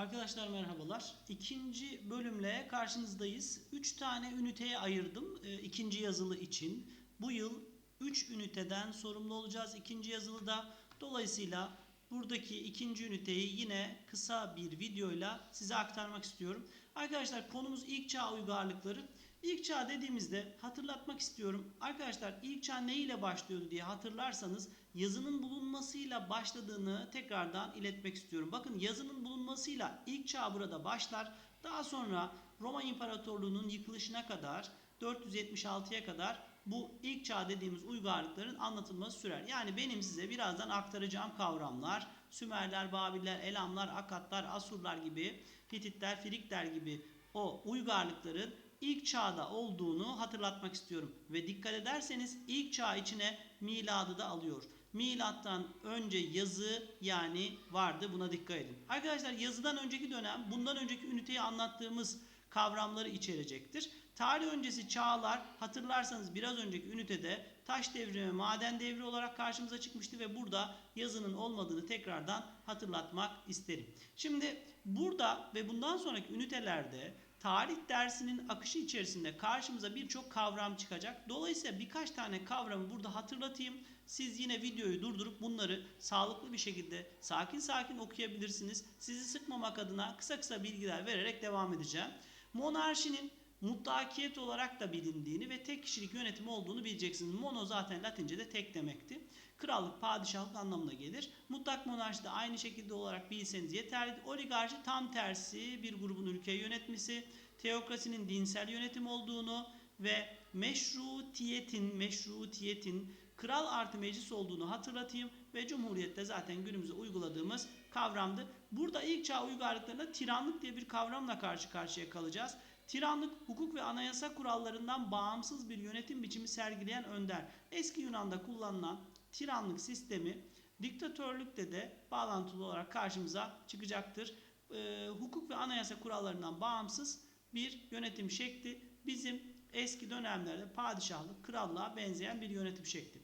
Arkadaşlar merhabalar. İkinci bölümle karşınızdayız. Üç tane üniteye ayırdım e, ikinci yazılı için. Bu yıl 3 üniteden sorumlu olacağız ikinci yazılıda. Dolayısıyla buradaki ikinci üniteyi yine kısa bir videoyla size aktarmak istiyorum. Arkadaşlar konumuz ilk çağ uygarlıkları. İlk çağ dediğimizde hatırlatmak istiyorum. Arkadaşlar ilk çağ ne ile başlıyordu diye hatırlarsanız yazının bulunmasıyla başladığını tekrardan iletmek istiyorum. Bakın yazının bulunmasıyla ilk çağ burada başlar. Daha sonra Roma İmparatorluğu'nun yıkılışına kadar 476'ya kadar bu ilk çağ dediğimiz uygarlıkların anlatılması sürer. Yani benim size birazdan aktaracağım kavramlar Sümerler, Babiller, Elamlar, Akatlar, Asurlar gibi, Hititler, Frikler gibi o uygarlıkların ilk çağda olduğunu hatırlatmak istiyorum. Ve dikkat ederseniz ilk çağ içine miladı da alıyor. Milattan önce yazı yani vardı buna dikkat edin. Arkadaşlar yazıdan önceki dönem bundan önceki üniteyi anlattığımız kavramları içerecektir. Tarih öncesi çağlar hatırlarsanız biraz önceki ünitede taş devri ve maden devri olarak karşımıza çıkmıştı ve burada yazının olmadığını tekrardan hatırlatmak isterim. Şimdi burada ve bundan sonraki ünitelerde tarih dersinin akışı içerisinde karşımıza birçok kavram çıkacak. Dolayısıyla birkaç tane kavramı burada hatırlatayım. Siz yine videoyu durdurup bunları sağlıklı bir şekilde sakin sakin okuyabilirsiniz. Sizi sıkmamak adına kısa kısa bilgiler vererek devam edeceğim. Monarşinin mutlakiyet olarak da bilindiğini ve tek kişilik yönetim olduğunu bileceksiniz. Mono zaten Latince'de tek demekti. Krallık, padişahlık anlamına gelir. Mutlak monarşi de aynı şekilde olarak bilseniz yeterli. Oligarşi tam tersi bir grubun ülkeyi yönetmesi, teokrasinin dinsel yönetim olduğunu ve meşrutiyetin, meşrutiyetin kral artı meclis olduğunu hatırlatayım ve cumhuriyette zaten günümüzde uyguladığımız kavramdı. Burada ilk çağ uygarlıklarında tiranlık diye bir kavramla karşı karşıya kalacağız. Tiranlık hukuk ve anayasa kurallarından bağımsız bir yönetim biçimi sergileyen önder. Eski Yunan'da kullanılan tiranlık sistemi diktatörlükte de bağlantılı olarak karşımıza çıkacaktır. Ee, hukuk ve anayasa kurallarından bağımsız bir yönetim şekli bizim eski dönemlerde padişahlık, krallığa benzeyen bir yönetim şekli.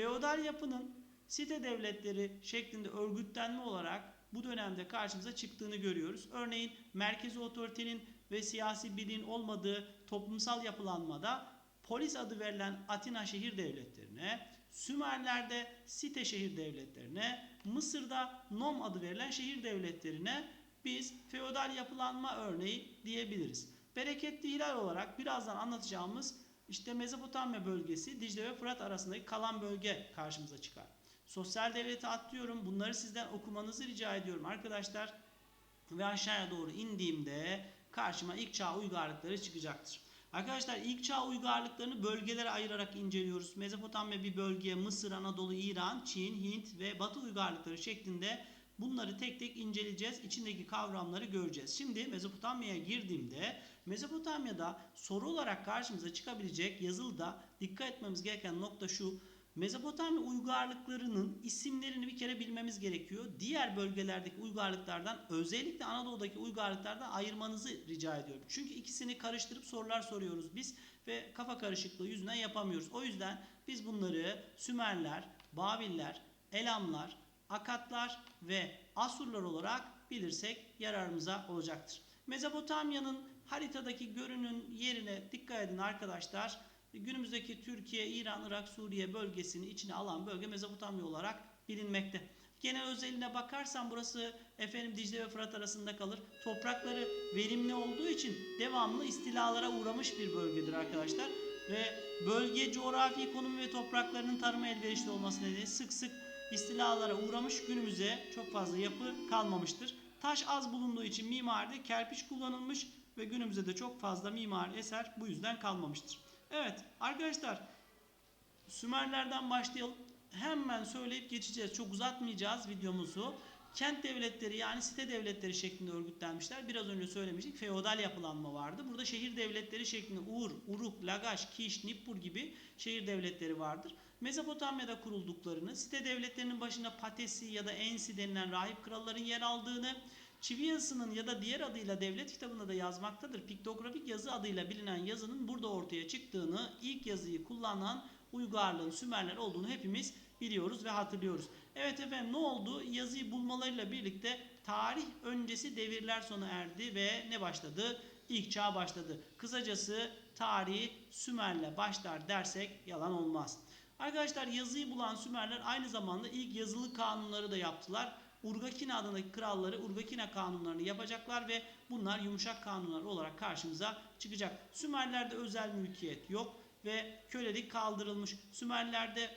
Feodal yapının site devletleri şeklinde örgütlenme olarak bu dönemde karşımıza çıktığını görüyoruz. Örneğin merkezi otoritenin ve siyasi birliğin olmadığı toplumsal yapılanmada polis adı verilen Atina şehir devletlerine, Sümerler'de site şehir devletlerine, Mısır'da Nom adı verilen şehir devletlerine biz feodal yapılanma örneği diyebiliriz. Bereketli hilal olarak birazdan anlatacağımız işte Mezopotamya bölgesi Dicle ve Fırat arasındaki kalan bölge karşımıza çıkar. Sosyal devleti atlıyorum. Bunları sizden okumanızı rica ediyorum arkadaşlar. Ve aşağıya doğru indiğimde karşıma ilk çağ uygarlıkları çıkacaktır. Arkadaşlar ilk çağ uygarlıklarını bölgelere ayırarak inceliyoruz. Mezopotamya bir bölge, Mısır, Anadolu, İran, Çin, Hint ve Batı uygarlıkları şeklinde bunları tek tek inceleyeceğiz. İçindeki kavramları göreceğiz. Şimdi Mezopotamya'ya girdiğimde Mezopotamya'da soru olarak karşımıza çıkabilecek yazılıda dikkat etmemiz gereken nokta şu. Mezopotamya uygarlıklarının isimlerini bir kere bilmemiz gerekiyor. Diğer bölgelerdeki uygarlıklardan özellikle Anadolu'daki uygarlıklardan ayırmanızı rica ediyorum. Çünkü ikisini karıştırıp sorular soruyoruz biz ve kafa karışıklığı yüzünden yapamıyoruz. O yüzden biz bunları Sümerler, Babiller, Elamlar, Akatlar ve Asurlar olarak bilirsek yararımıza olacaktır. Mezopotamya'nın haritadaki görünün yerine dikkat edin arkadaşlar. Günümüzdeki Türkiye, İran, Irak, Suriye bölgesini içine alan bölge Mezopotamya olarak bilinmekte. Genel özelliğine bakarsan burası efendim Dicle ve Fırat arasında kalır. Toprakları verimli olduğu için devamlı istilalara uğramış bir bölgedir arkadaşlar. Ve bölge coğrafi konumu ve topraklarının tarıma elverişli olması nedeniyle sık sık istilalara uğramış günümüze çok fazla yapı kalmamıştır. Taş az bulunduğu için mimaride kerpiç kullanılmış ve günümüzde de çok fazla mimari eser bu yüzden kalmamıştır. Evet arkadaşlar Sümerlerden başlayalım. Hemen söyleyip geçeceğiz. Çok uzatmayacağız videomuzu. Kent devletleri yani site devletleri şeklinde örgütlenmişler. Biraz önce söylemiştik. Feodal yapılanma vardı. Burada şehir devletleri şeklinde Ur, Uruk, Lagaş, Kiş, Nippur gibi şehir devletleri vardır. Mezopotamya'da kurulduklarını, site devletlerinin başında Patesi ya da Ensi denilen rahip kralların yer aldığını, Çivi yazısının ya da diğer adıyla devlet kitabında da yazmaktadır. Piktografik yazı adıyla bilinen yazının burada ortaya çıktığını, ilk yazıyı kullanan uygarlığın Sümerler olduğunu hepimiz biliyoruz ve hatırlıyoruz. Evet efendim ne oldu? Yazıyı bulmalarıyla birlikte tarih öncesi devirler sona erdi ve ne başladı? İlk çağ başladı. Kısacası tarihi Sümer'le başlar dersek yalan olmaz. Arkadaşlar yazıyı bulan Sümerler aynı zamanda ilk yazılı kanunları da yaptılar. Urgakina adındaki kralları Urgakina kanunlarını yapacaklar ve bunlar yumuşak kanunlar olarak karşımıza çıkacak. Sümerlerde özel mülkiyet yok ve kölelik kaldırılmış. Sümerlerde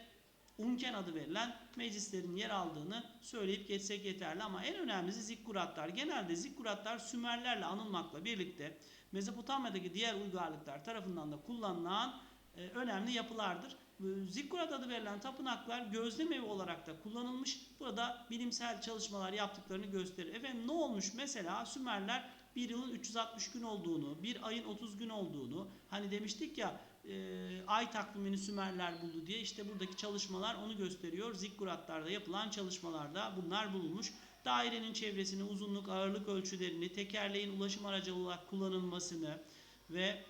Unken adı verilen meclislerin yer aldığını söyleyip geçsek yeterli ama en önemlisi zikkuratlar. Genelde zikkuratlar Sümerlerle anılmakla birlikte Mezopotamya'daki diğer uygarlıklar tarafından da kullanılan e, önemli yapılardır. Bu Zikkurat adı verilen tapınaklar gözlem evi olarak da kullanılmış. Burada bilimsel çalışmalar yaptıklarını gösterir. Efendim ne olmuş? Mesela Sümerler bir yılın 360 gün olduğunu, bir ayın 30 gün olduğunu, hani demiştik ya e, ay takvimini Sümerler buldu diye işte buradaki çalışmalar onu gösteriyor. Zikkuratlarda yapılan çalışmalarda bunlar bulunmuş. Dairenin çevresini, uzunluk, ağırlık ölçülerini, tekerleğin ulaşım aracı olarak kullanılmasını ve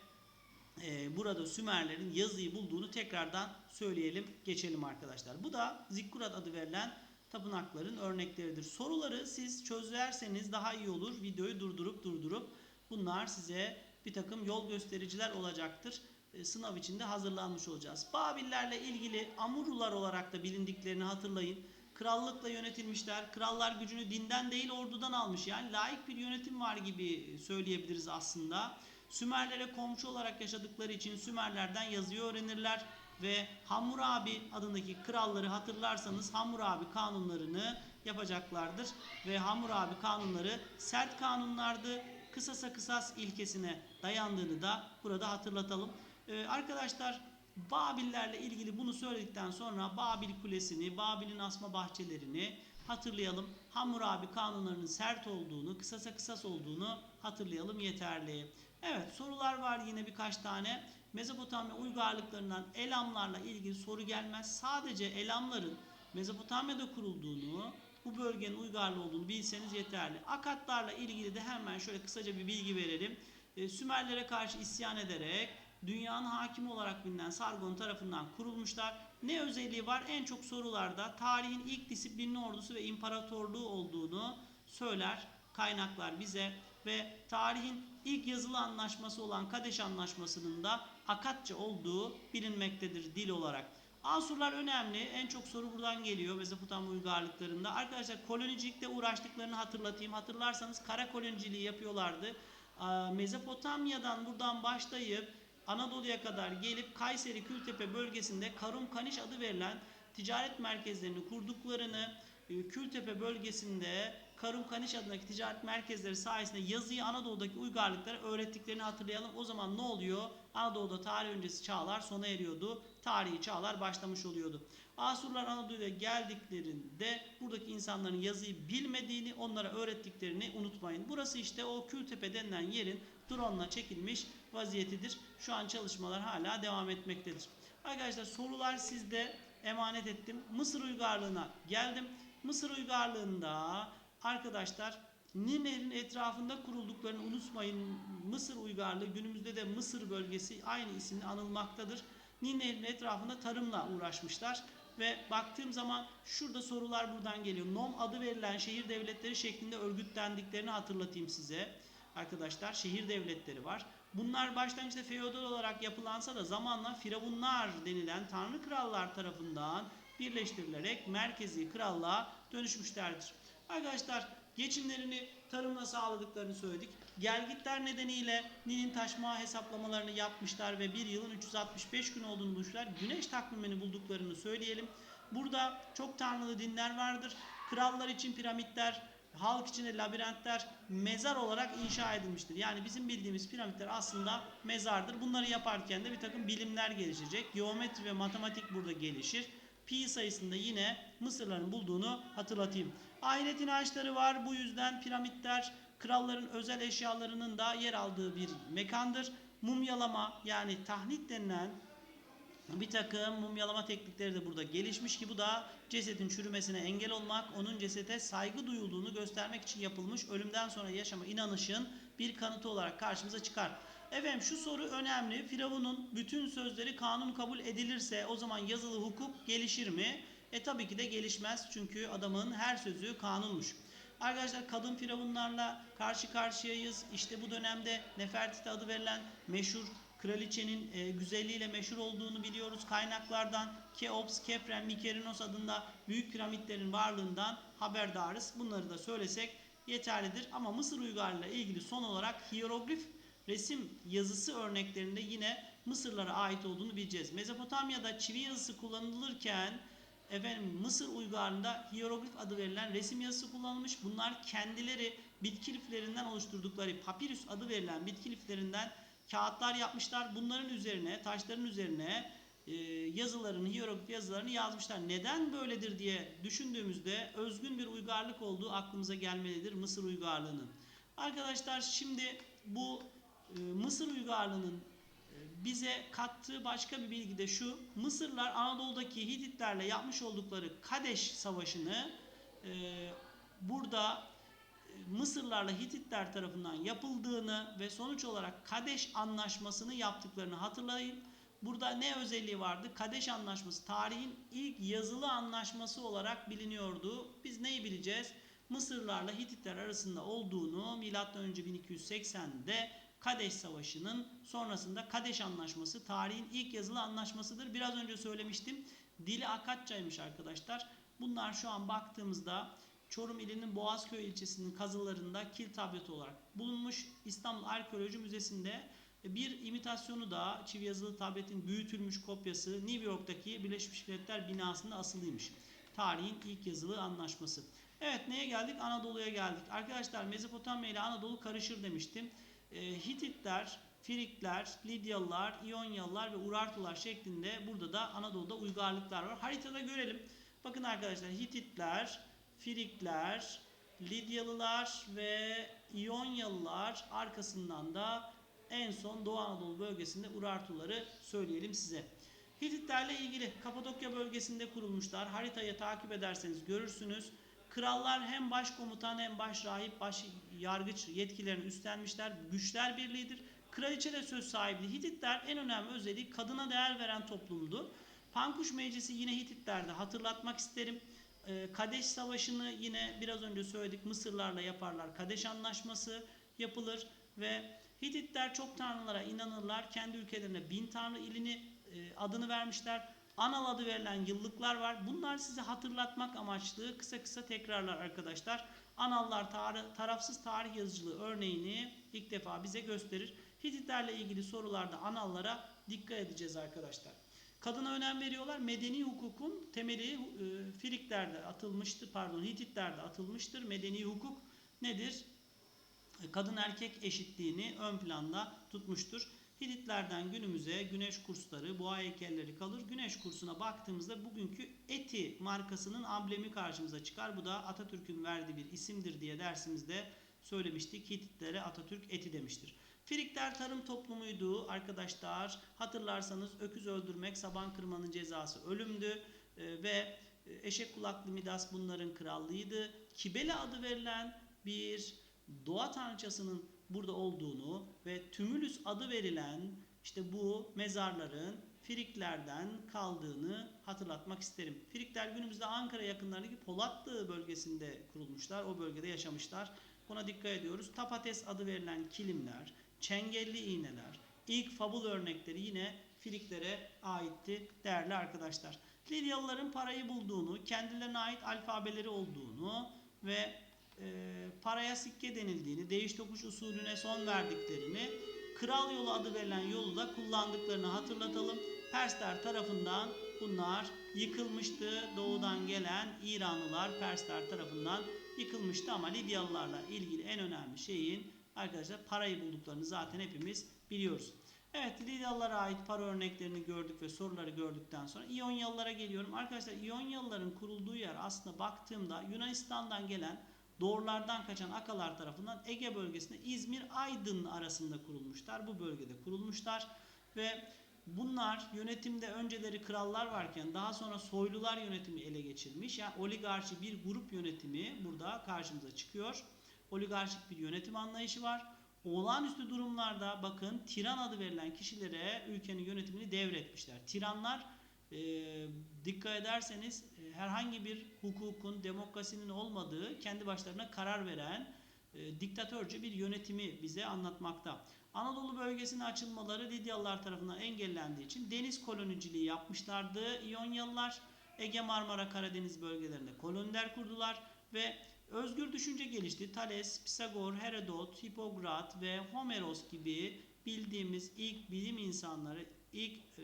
e, burada Sümerlerin yazıyı bulduğunu tekrardan söyleyelim, geçelim arkadaşlar. Bu da Zikkurat adı verilen tapınakların örnekleridir. Soruları siz çözerseniz daha iyi olur. Videoyu durdurup durdurup bunlar size bir takım yol göstericiler olacaktır. E, sınav için de hazırlanmış olacağız. Babillerle ilgili Amurlular olarak da bilindiklerini hatırlayın. Krallıkla yönetilmişler. Krallar gücünü dinden değil ordudan almış. Yani layık bir yönetim var gibi söyleyebiliriz aslında. Sümerlere komşu olarak yaşadıkları için Sümerlerden yazıyı öğrenirler ve Hammurabi adındaki kralları hatırlarsanız Hammurabi kanunlarını yapacaklardır ve Hammurabi kanunları sert kanunlardı. Kısasa kısas ilkesine dayandığını da burada hatırlatalım. Ee, arkadaşlar Babillerle ilgili bunu söyledikten sonra Babil Kulesi'ni, Babil'in asma bahçelerini hatırlayalım. Hammurabi kanunlarının sert olduğunu, kısasa kısas olduğunu hatırlayalım yeterli. Evet sorular var yine birkaç tane. Mezopotamya uygarlıklarından Elamlarla ilgili soru gelmez. Sadece Elamların Mezopotamya'da kurulduğunu, bu bölgenin uygarlı olduğunu bilseniz yeterli. Akatlarla ilgili de hemen şöyle kısaca bir bilgi verelim. E, Sümerlere karşı isyan ederek dünyanın hakimi olarak bilinen Sargon tarafından kurulmuşlar. Ne özelliği var? En çok sorularda tarihin ilk disiplinli ordusu ve imparatorluğu olduğunu söyler kaynaklar bize ve tarihin ilk yazılı anlaşması olan Kadeş Anlaşması'nın da Akatça olduğu bilinmektedir dil olarak. Asurlar önemli. En çok soru buradan geliyor Mezopotamya uygarlıklarında. Arkadaşlar kolonicilikte uğraştıklarını hatırlatayım. Hatırlarsanız kara koloniciliği yapıyorlardı. Mezopotamya'dan buradan başlayıp Anadolu'ya kadar gelip Kayseri Kültepe bölgesinde Karum Kaniş adı verilen ticaret merkezlerini kurduklarını, e, Kültepe bölgesinde Karum Kaniş adındaki ticaret merkezleri sayesinde yazıyı Anadolu'daki uygarlıklara öğrettiklerini hatırlayalım. O zaman ne oluyor? Anadolu'da tarih öncesi çağlar sona eriyordu. Tarihi çağlar başlamış oluyordu. Asurlar Anadolu'ya geldiklerinde buradaki insanların yazıyı bilmediğini, onlara öğrettiklerini unutmayın. Burası işte o Kültepe denilen yerin drone çekilmiş vaziyetidir. Şu an çalışmalar hala devam etmektedir. Arkadaşlar sorular sizde emanet ettim. Mısır uygarlığına geldim. Mısır uygarlığında arkadaşlar Nil Nehri'nin etrafında kurulduklarını unutmayın. Mısır uygarlığı günümüzde de Mısır bölgesi aynı isimle anılmaktadır. Nil Nehri'nin etrafında tarımla uğraşmışlar. Ve baktığım zaman şurada sorular buradan geliyor. Nom adı verilen şehir devletleri şeklinde örgütlendiklerini hatırlatayım size. Arkadaşlar şehir devletleri var. Bunlar başlangıçta feodal olarak yapılansa da zamanla firavunlar denilen tanrı krallar tarafından birleştirilerek merkezi krallığa dönüşmüşlerdir. Arkadaşlar geçimlerini tarımla sağladıklarını söyledik. Gelgitler nedeniyle Nil'in taşma hesaplamalarını yapmışlar ve bir yılın 365 gün olduğunu bulmuşlar. Güneş takvimini bulduklarını söyleyelim. Burada çok tanrılı dinler vardır. Krallar için piramitler, halk için de labirentler mezar olarak inşa edilmiştir. Yani bizim bildiğimiz piramitler aslında mezardır. Bunları yaparken de bir takım bilimler gelişecek. Geometri ve matematik burada gelişir. Pi sayısında yine Mısırların bulduğunu hatırlatayım. Ahiret inançları var. Bu yüzden piramitler kralların özel eşyalarının da yer aldığı bir mekandır. Mumyalama yani tahnit denilen bir takım mumyalama teknikleri de burada gelişmiş ki bu da cesedin çürümesine engel olmak, onun cesete saygı duyulduğunu göstermek için yapılmış ölümden sonra yaşama inanışın bir kanıtı olarak karşımıza çıkar. Efendim şu soru önemli. Firavun'un bütün sözleri kanun kabul edilirse o zaman yazılı hukuk gelişir mi? E tabii ki de gelişmez çünkü adamın her sözü kanunmuş. Arkadaşlar kadın firavunlarla karşı karşıyayız. İşte bu dönemde Nefertiti adı verilen meşhur kraliçenin e, güzelliğiyle meşhur olduğunu biliyoruz kaynaklardan. Keops, Kefren, Mikerinos adında büyük piramitlerin varlığından haberdarız. Bunları da söylesek yeterlidir. Ama Mısır uygarlığıyla ilgili son olarak hieroglif resim yazısı örneklerinde yine Mısırlara ait olduğunu bileceğiz. Mezopotamya'da çivi yazısı kullanılırken efendim Mısır uygarlığında hieroglif adı verilen resim yazısı kullanılmış. Bunlar kendileri bitki liflerinden oluşturdukları papirüs adı verilen bitki liflerinden kağıtlar yapmışlar. Bunların üzerine, taşların üzerine e, yazılarını, hieroglif yazılarını yazmışlar. Neden böyledir diye düşündüğümüzde özgün bir uygarlık olduğu aklımıza gelmelidir Mısır uygarlığının. Arkadaşlar şimdi bu e, Mısır uygarlığının bize kattığı başka bir bilgi de şu. Mısırlar Anadolu'daki Hititlerle yapmış oldukları Kadeş Savaşı'nı e, burada e, Mısırlarla Hititler tarafından yapıldığını ve sonuç olarak Kadeş Anlaşması'nı yaptıklarını hatırlayın. Burada ne özelliği vardı? Kadeş Anlaşması tarihin ilk yazılı anlaşması olarak biliniyordu. Biz neyi bileceğiz? Mısırlarla Hititler arasında olduğunu M.Ö. 1280'de Kadeş Savaşı'nın sonrasında Kadeş Anlaşması tarihin ilk yazılı anlaşmasıdır. Biraz önce söylemiştim. Dili Akatçaymış arkadaşlar. Bunlar şu an baktığımızda Çorum ilinin Boğazköy ilçesinin kazılarında kil tableti olarak bulunmuş. İstanbul Arkeoloji Müzesi'nde bir imitasyonu da çivi yazılı tabletin büyütülmüş kopyası New York'taki Birleşmiş Milletler binasında asılıymış. Tarihin ilk yazılı anlaşması. Evet neye geldik? Anadolu'ya geldik. Arkadaşlar Mezopotamya ile Anadolu karışır demiştim. Ee, Hititler, Firikler, Lidyalılar, İyonyalılar ve Urartular şeklinde burada da Anadolu'da uygarlıklar var. Haritada görelim. Bakın arkadaşlar Hititler, Firikler, Lidyalılar ve İyonyalılar arkasından da en son Doğu Anadolu bölgesinde Urartuları söyleyelim size. Hititlerle ilgili Kapadokya bölgesinde kurulmuşlar. Haritayı takip ederseniz görürsünüz. Krallar hem başkomutan hem baş rahip, baş yargıç yetkilerini üstlenmişler. Güçler birliğidir. Kraliçe de söz sahibi. Hititler en önemli özelliği kadına değer veren toplumdu. Pankuş Meclisi yine Hititlerde hatırlatmak isterim. Ee, Kadeş Savaşı'nı yine biraz önce söyledik Mısırlarla yaparlar. Kadeş Anlaşması yapılır ve Hititler çok tanrılara inanırlar. Kendi ülkelerine bin tanrı ilini e, adını vermişler. Anal adı verilen yıllıklar var. Bunlar size hatırlatmak amaçlı kısa kısa tekrarlar arkadaşlar. Anallar tar- tarafsız tarih yazıcılığı örneğini ilk defa bize gösterir. Hititlerle ilgili sorularda anallara dikkat edeceğiz arkadaşlar. Kadına önem veriyorlar. Medeni hukukun temeli e, Firiklerde atılmıştır. Pardon Hititlerde atılmıştır. Medeni hukuk nedir? Kadın erkek eşitliğini ön planda tutmuştur. Hititlerden günümüze güneş kursları, boğa heykelleri kalır. Güneş kursuna baktığımızda bugünkü ETI markasının amblemi karşımıza çıkar. Bu da Atatürk'ün verdiği bir isimdir diye dersimizde söylemiştik. Hititlere Atatürk ETI demiştir. Frikler tarım toplumuydu arkadaşlar. Hatırlarsanız öküz öldürmek, saban kırmanın cezası ölümdü. Ee, ve eşek kulaklı Midas bunların krallığıydı. Kibele adı verilen bir doğa tanrıçasının burada olduğunu ve Tümülüs adı verilen işte bu mezarların Friklerden kaldığını hatırlatmak isterim. Frikler günümüzde Ankara yakınlarındaki Polatlı bölgesinde kurulmuşlar. O bölgede yaşamışlar. Buna dikkat ediyoruz. Tapates adı verilen kilimler, çengelli iğneler, ilk fabul örnekleri yine Friklere aitti değerli arkadaşlar. Lidyalıların parayı bulduğunu, kendilerine ait alfabeleri olduğunu ve e, paraya sikke denildiğini, değiş tokuş usulüne son verdiklerini, kral yolu adı verilen yolu da kullandıklarını hatırlatalım. Persler tarafından bunlar yıkılmıştı. Doğudan gelen İranlılar Persler tarafından yıkılmıştı ama Lidyalılarla ilgili en önemli şeyin arkadaşlar parayı bulduklarını zaten hepimiz biliyoruz. Evet Lidyalılara ait para örneklerini gördük ve soruları gördükten sonra İyonyalılara geliyorum. Arkadaşlar İyonyalıların kurulduğu yer aslında baktığımda Yunanistan'dan gelen doğrulardan kaçan akalar tarafından Ege bölgesinde İzmir Aydın arasında kurulmuşlar. Bu bölgede kurulmuşlar ve bunlar yönetimde önceleri krallar varken daha sonra soylular yönetimi ele geçirmiş. Yani oligarşi bir grup yönetimi burada karşımıza çıkıyor. Oligarşik bir yönetim anlayışı var. Olağanüstü durumlarda bakın tiran adı verilen kişilere ülkenin yönetimini devretmişler. Tiranlar e, dikkat ederseniz e, herhangi bir hukukun, demokrasinin olmadığı, kendi başlarına karar veren e, diktatörce bir yönetimi bize anlatmakta. Anadolu bölgesine açılmaları Lidyalılar tarafından engellendiği için deniz koloniciliği yapmışlardı İyonyalılar. Ege Marmara Karadeniz bölgelerinde koloniler kurdular ve özgür düşünce gelişti. Thales, Pisagor, Herodot, Hipokrat ve Homeros gibi bildiğimiz ilk bilim insanları, ilk e,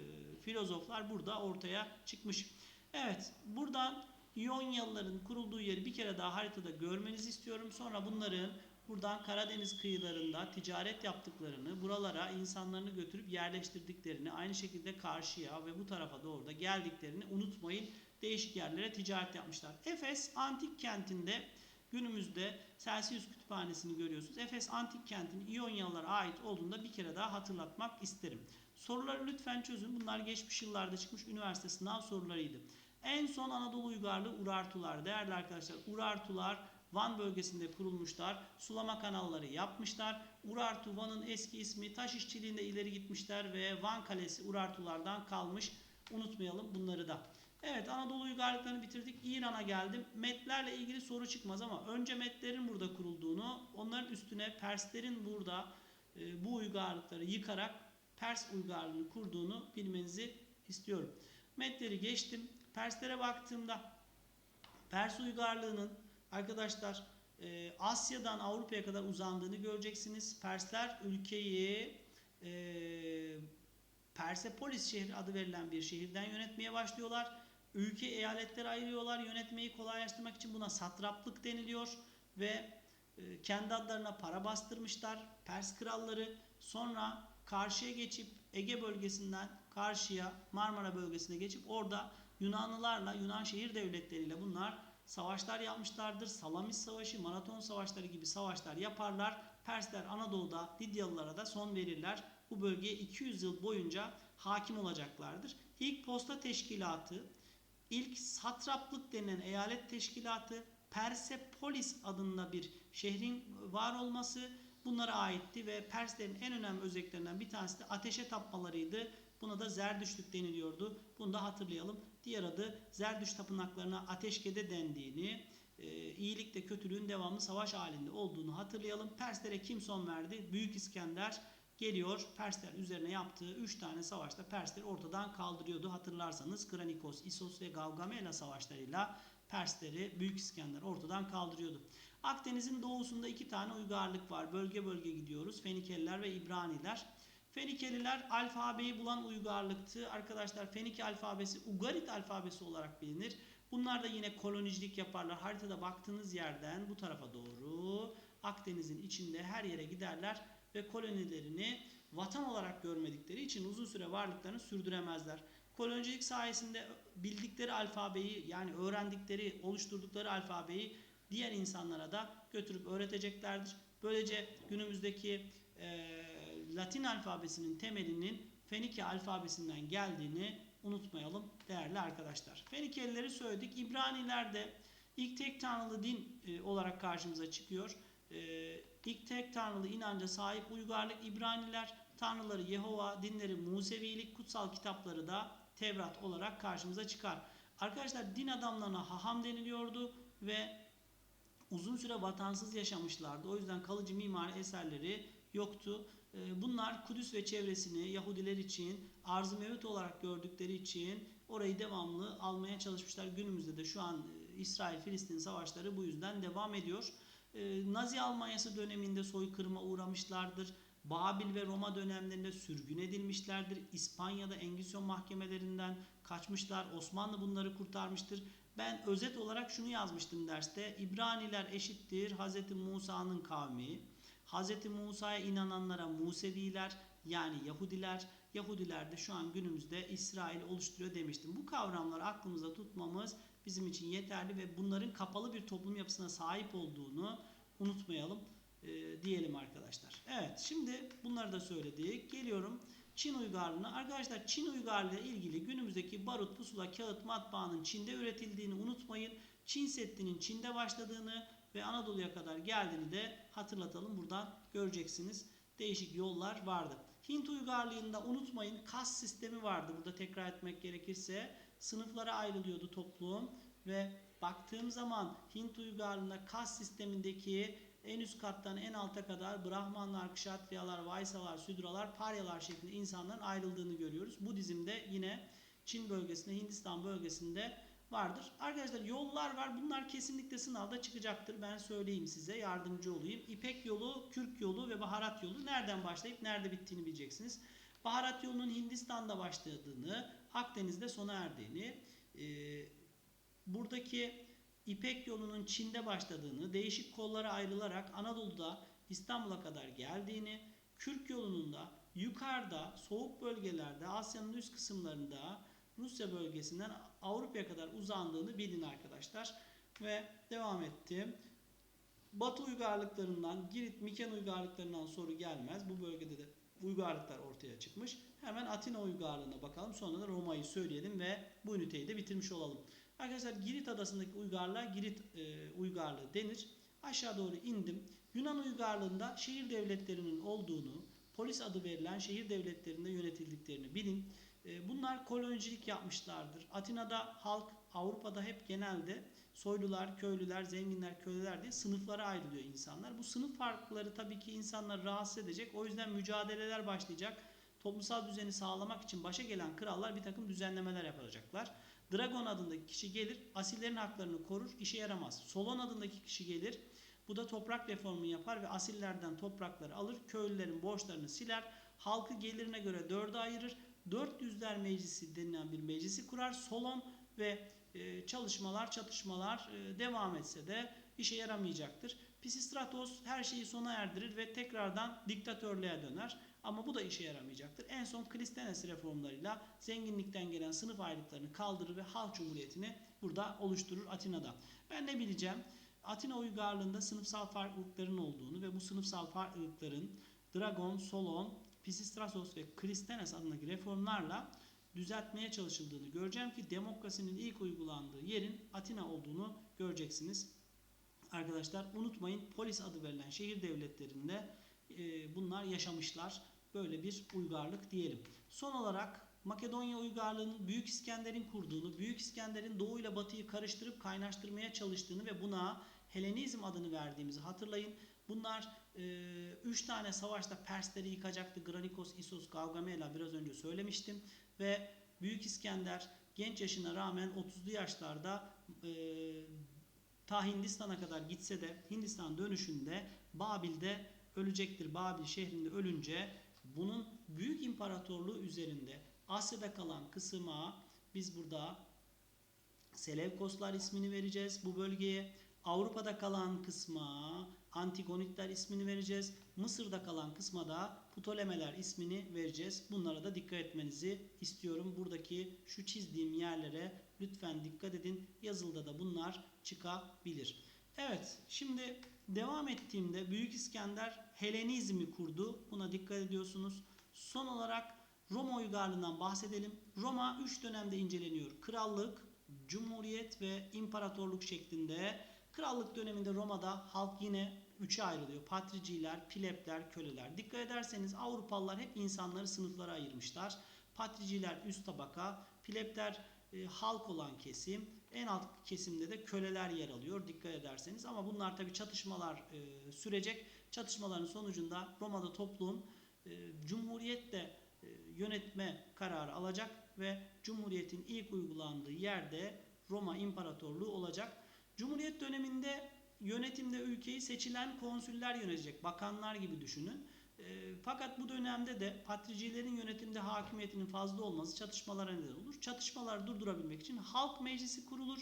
filozoflar burada ortaya çıkmış. Evet, buradan İyonyalıların kurulduğu yeri bir kere daha haritada görmenizi istiyorum. Sonra bunların buradan Karadeniz kıyılarında ticaret yaptıklarını, buralara insanlarını götürüp yerleştirdiklerini, aynı şekilde karşıya ve bu tarafa doğru da geldiklerini unutmayın. Değişik yerlere ticaret yapmışlar. Efes antik kentinde günümüzde Celsius Kütüphanesi'ni görüyorsunuz. Efes antik kentinin İyonyalılara ait olduğunu da bir kere daha hatırlatmak isterim. Soruları lütfen çözün. Bunlar geçmiş yıllarda çıkmış üniversite sınav sorularıydı. En son Anadolu uygarlığı Urartular. Değerli arkadaşlar Urartular Van bölgesinde kurulmuşlar. Sulama kanalları yapmışlar. Urartu Van'ın eski ismi taş işçiliğinde ileri gitmişler ve Van Kalesi Urartulardan kalmış. Unutmayalım bunları da. Evet Anadolu uygarlıklarını bitirdik. İran'a geldim. Metlerle ilgili soru çıkmaz ama önce Metlerin burada kurulduğunu, onların üstüne Perslerin burada e, bu uygarlıkları yıkarak Pers uygarlığını kurduğunu bilmenizi istiyorum. Metleri geçtim. Perslere baktığımda Pers uygarlığının arkadaşlar e, Asya'dan Avrupa'ya kadar uzandığını göreceksiniz. Persler ülkeyi e, Persepolis şehri adı verilen bir şehirden yönetmeye başlıyorlar. Ülke eyaletlere ayırıyorlar. Yönetmeyi kolaylaştırmak için buna satraplık deniliyor ve e, kendi adlarına para bastırmışlar. Pers kralları sonra karşıya geçip Ege bölgesinden karşıya Marmara bölgesine geçip orada Yunanlılarla Yunan şehir devletleriyle bunlar savaşlar yapmışlardır. Salamis Savaşı, Maraton Savaşları gibi savaşlar yaparlar. Persler Anadolu'da Lidyalılara da son verirler. Bu bölgeye 200 yıl boyunca hakim olacaklardır. İlk posta teşkilatı, ilk satraplık denilen eyalet teşkilatı, Persepolis adında bir şehrin var olması bunlara aitti ve Perslerin en önemli özelliklerinden bir tanesi de ateşe tapmalarıydı. Buna da Zerdüştlük deniliyordu. Bunu da hatırlayalım. Diğer adı Zerdüşt tapınaklarına ateşkede dendiğini, e, iyilikle kötülüğün devamlı savaş halinde olduğunu hatırlayalım. Perslere kim son verdi? Büyük İskender geliyor. Persler üzerine yaptığı 3 tane savaşta Persleri ortadan kaldırıyordu. Hatırlarsanız Kranikos, Isos ve Gavgamela savaşlarıyla Persleri Büyük İskender ortadan kaldırıyordu. Akdeniz'in doğusunda iki tane uygarlık var. Bölge bölge gidiyoruz. Fenikeliler ve İbraniler. Fenikeliler alfabeyi bulan uygarlıktı. Arkadaşlar Fenike alfabesi Ugarit alfabesi olarak bilinir. Bunlar da yine kolonicilik yaparlar. Haritada baktığınız yerden bu tarafa doğru Akdeniz'in içinde her yere giderler ve kolonilerini vatan olarak görmedikleri için uzun süre varlıklarını sürdüremezler. Kolonicilik sayesinde bildikleri alfabeyi yani öğrendikleri, oluşturdukları alfabeyi diğer insanlara da götürüp öğreteceklerdir. Böylece günümüzdeki e, Latin alfabesinin temelinin Fenike alfabesinden geldiğini unutmayalım değerli arkadaşlar. Fenikelileri söyledik. İbraniler de ilk tek tanrılı din e, olarak karşımıza çıkıyor. E, ilk tek tanrılı inanca sahip uygarlık İbraniler, tanrıları Yehova, dinleri Musevilik, kutsal kitapları da Tevrat olarak karşımıza çıkar. Arkadaşlar din adamlarına haham deniliyordu ve uzun süre vatansız yaşamışlardı. O yüzden kalıcı mimari eserleri yoktu. Ee, bunlar Kudüs ve çevresini Yahudiler için arz-ı mevcut olarak gördükleri için orayı devamlı almaya çalışmışlar. Günümüzde de şu an e, İsrail-Filistin savaşları bu yüzden devam ediyor. Ee, Nazi Almanyası döneminde soykırıma uğramışlardır. Babil ve Roma dönemlerinde sürgün edilmişlerdir. İspanya'da Engizisyon mahkemelerinden kaçmışlar. Osmanlı bunları kurtarmıştır. Ben özet olarak şunu yazmıştım derste. İbraniler eşittir Hz. Musa'nın kavmi. Hz. Musa'ya inananlara Museviler yani Yahudiler, Yahudiler de şu an günümüzde İsrail oluşturuyor demiştim. Bu kavramları aklımızda tutmamız bizim için yeterli ve bunların kapalı bir toplum yapısına sahip olduğunu unutmayalım e, diyelim arkadaşlar. Evet şimdi bunları da söyledik. Geliyorum Çin uygarlığına. Arkadaşlar Çin uygarlığı ile ilgili günümüzdeki barut, pusula, kağıt, matbaanın Çin'de üretildiğini unutmayın. Çin Seddi'nin Çin'de başladığını ve Anadolu'ya kadar geldiğini de hatırlatalım. Buradan göreceksiniz. Değişik yollar vardı. Hint uygarlığında unutmayın kas sistemi vardı. Burada tekrar etmek gerekirse sınıflara ayrılıyordu toplum ve baktığım zaman Hint uygarlığında kas sistemindeki en üst kattan en alta kadar Brahmanlar, Kshatriyalar, Vaysalar, Südralar, Paryalar şeklinde insanların ayrıldığını görüyoruz. Budizm'de yine Çin bölgesinde, Hindistan bölgesinde vardır. Arkadaşlar yollar var. Bunlar kesinlikle sınavda çıkacaktır. Ben söyleyeyim size. Yardımcı olayım. İpek yolu, Kürk yolu ve baharat yolu nereden başlayıp nerede bittiğini bileceksiniz. Baharat yolunun Hindistan'da başladığını, Akdeniz'de sona erdiğini, e, buradaki İpek yolunun Çin'de başladığını, değişik kollara ayrılarak Anadolu'da İstanbul'a kadar geldiğini, Kürk yolunun da yukarıda soğuk bölgelerde Asya'nın üst kısımlarında Rusya bölgesinden Avrupa'ya kadar uzandığını bilin arkadaşlar. Ve devam ettim. Batı uygarlıklarından, Girit, Miken uygarlıklarından soru gelmez. Bu bölgede de uygarlıklar ortaya çıkmış. Hemen Atina uygarlığına bakalım. Sonra da Roma'yı söyleyelim ve bu üniteyi de bitirmiş olalım. Arkadaşlar Girit adasındaki uygarlığa Girit e, uygarlığı denir. Aşağı doğru indim. Yunan uygarlığında şehir devletlerinin olduğunu, polis adı verilen şehir devletlerinde yönetildiklerini bilin. E, bunlar kolonicilik yapmışlardır. Atina'da halk Avrupa'da hep genelde soylular, köylüler, zenginler, köleler diye sınıflara ayrılıyor insanlar. Bu sınıf farkları tabii ki insanları rahatsız edecek. O yüzden mücadeleler başlayacak. Toplumsal düzeni sağlamak için başa gelen krallar bir takım düzenlemeler yapacaklar. Dragon adındaki kişi gelir, asillerin haklarını korur, işe yaramaz. Solon adındaki kişi gelir, bu da toprak reformu yapar ve asillerden toprakları alır, köylülerin borçlarını siler, halkı gelirine göre dörde ayırır, 400'ler meclisi denilen bir meclisi kurar. Solon ve e, çalışmalar, çatışmalar e, devam etse de işe yaramayacaktır. Pisistratos her şeyi sona erdirir ve tekrardan diktatörlüğe döner. Ama bu da işe yaramayacaktır. En son Klistenes reformlarıyla zenginlikten gelen sınıf ayrılıklarını kaldırır ve halk cumhuriyetini burada oluşturur Atina'da. Ben ne bileceğim? Atina uygarlığında sınıfsal farklılıkların olduğunu ve bu sınıfsal farklılıkların Dragon, Solon, Pisistratos ve Klistenes adındaki reformlarla düzeltmeye çalışıldığını göreceğim ki demokrasinin ilk uygulandığı yerin Atina olduğunu göreceksiniz. Arkadaşlar unutmayın polis adı verilen şehir devletlerinde e, bunlar yaşamışlar. Böyle bir uygarlık diyelim. Son olarak Makedonya uygarlığının Büyük İskender'in kurduğunu, Büyük İskender'in Doğu ile Batı'yı karıştırıp kaynaştırmaya çalıştığını ve buna Helenizm adını verdiğimizi hatırlayın. Bunlar e, üç tane savaşta Persleri yıkacaktı. Granikos, Isos, Gaugamela biraz önce söylemiştim. Ve Büyük İskender genç yaşına rağmen 30'lu yaşlarda e, ta Hindistan'a kadar gitse de Hindistan dönüşünde Babil'de ölecektir. Babil şehrinde ölünce bunun büyük imparatorluğu üzerinde Asya'da kalan kısma biz burada Selevkoslar ismini vereceğiz bu bölgeye. Avrupa'da kalan kısma Antigonitler ismini vereceğiz. Mısır'da kalan kısma da Ptolemeler ismini vereceğiz. Bunlara da dikkat etmenizi istiyorum. Buradaki şu çizdiğim yerlere lütfen dikkat edin. Yazılıda da bunlar çıkabilir. Evet şimdi devam ettiğimde Büyük İskender Helenizmi kurdu. Buna dikkat ediyorsunuz. Son olarak Roma uygarlığından bahsedelim. Roma 3 dönemde inceleniyor. Krallık, Cumhuriyet ve İmparatorluk şeklinde. Krallık döneminde Roma'da halk yine üçe ayrılıyor. Patriciler, plebler, köleler. Dikkat ederseniz Avrupalılar hep insanları sınıflara ayırmışlar. Patriciler üst tabaka, plebler e, halk olan kesim, en alt kesimde de köleler yer alıyor dikkat ederseniz. Ama bunlar tabi çatışmalar e, sürecek. Çatışmaların sonucunda Roma'da toplum e, cumhuriyetle e, yönetme kararı alacak ve cumhuriyetin ilk uygulandığı yerde Roma İmparatorluğu olacak. Cumhuriyet döneminde yönetimde ülkeyi seçilen konsüller yönetecek. Bakanlar gibi düşünün. E, fakat bu dönemde de patricilerin yönetimde hakimiyetinin fazla olması çatışmalara neden olur. Çatışmaları durdurabilmek için halk meclisi kurulur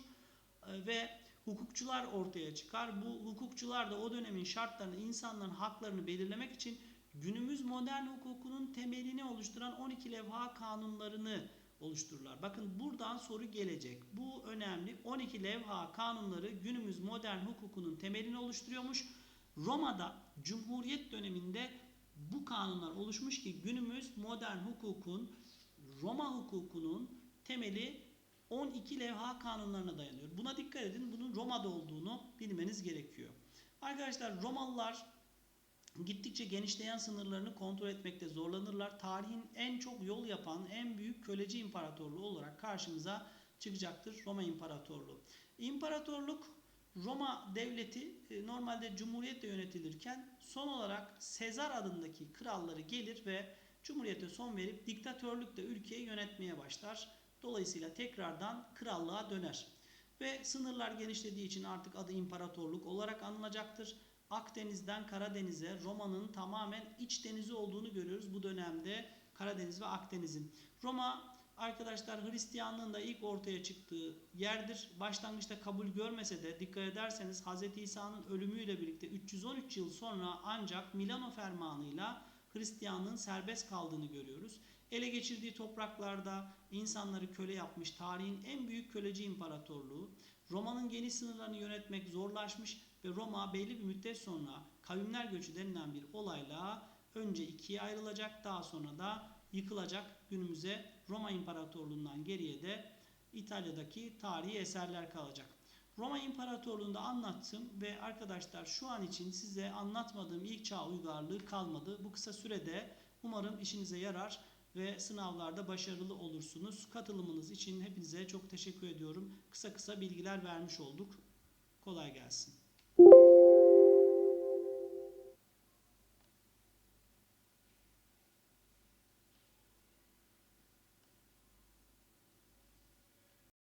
e, ve hukukçular ortaya çıkar. Bu hukukçular da o dönemin şartlarını, insanların haklarını belirlemek için günümüz modern hukukunun temelini oluşturan 12 levha kanunlarını oluştururlar. Bakın buradan soru gelecek. Bu önemli. 12 levha kanunları günümüz modern hukukunun temelini oluşturuyormuş. Roma'da Cumhuriyet döneminde bu kanunlar oluşmuş ki günümüz modern hukukun Roma hukukunun temeli 12 levha kanunlarına dayanıyor. Buna dikkat edin. Bunun Roma'da olduğunu bilmeniz gerekiyor. Arkadaşlar Romalılar gittikçe genişleyen sınırlarını kontrol etmekte zorlanırlar. Tarihin en çok yol yapan en büyük köleci imparatorluğu olarak karşımıza çıkacaktır Roma İmparatorluğu. İmparatorluk Roma devleti e, normalde cumhuriyetle yönetilirken son olarak Sezar adındaki kralları gelir ve cumhuriyete son verip diktatörlükle ülkeyi yönetmeye başlar. Dolayısıyla tekrardan krallığa döner. Ve sınırlar genişlediği için artık adı imparatorluk olarak anılacaktır. Akdeniz'den Karadeniz'e Roma'nın tamamen iç denizi olduğunu görüyoruz bu dönemde Karadeniz ve Akdeniz'in. Roma arkadaşlar Hristiyanlığın da ilk ortaya çıktığı yerdir. Başlangıçta kabul görmese de dikkat ederseniz Hz. İsa'nın ölümüyle birlikte 313 yıl sonra ancak Milano fermanıyla Hristiyanlığın serbest kaldığını görüyoruz. Ele geçirdiği topraklarda insanları köle yapmış tarihin en büyük köleci imparatorluğu. Roma'nın geniş sınırlarını yönetmek zorlaşmış ve Roma belli bir müddet sonra kavimler göçü denilen bir olayla önce ikiye ayrılacak daha sonra da yıkılacak günümüze Roma İmparatorluğundan geriye de İtalya'daki tarihi eserler kalacak. Roma İmparatorluğu'nda anlattım ve arkadaşlar şu an için size anlatmadığım ilk çağ uygarlığı kalmadı. Bu kısa sürede umarım işinize yarar ve sınavlarda başarılı olursunuz. Katılımınız için hepinize çok teşekkür ediyorum. Kısa kısa bilgiler vermiş olduk. Kolay gelsin.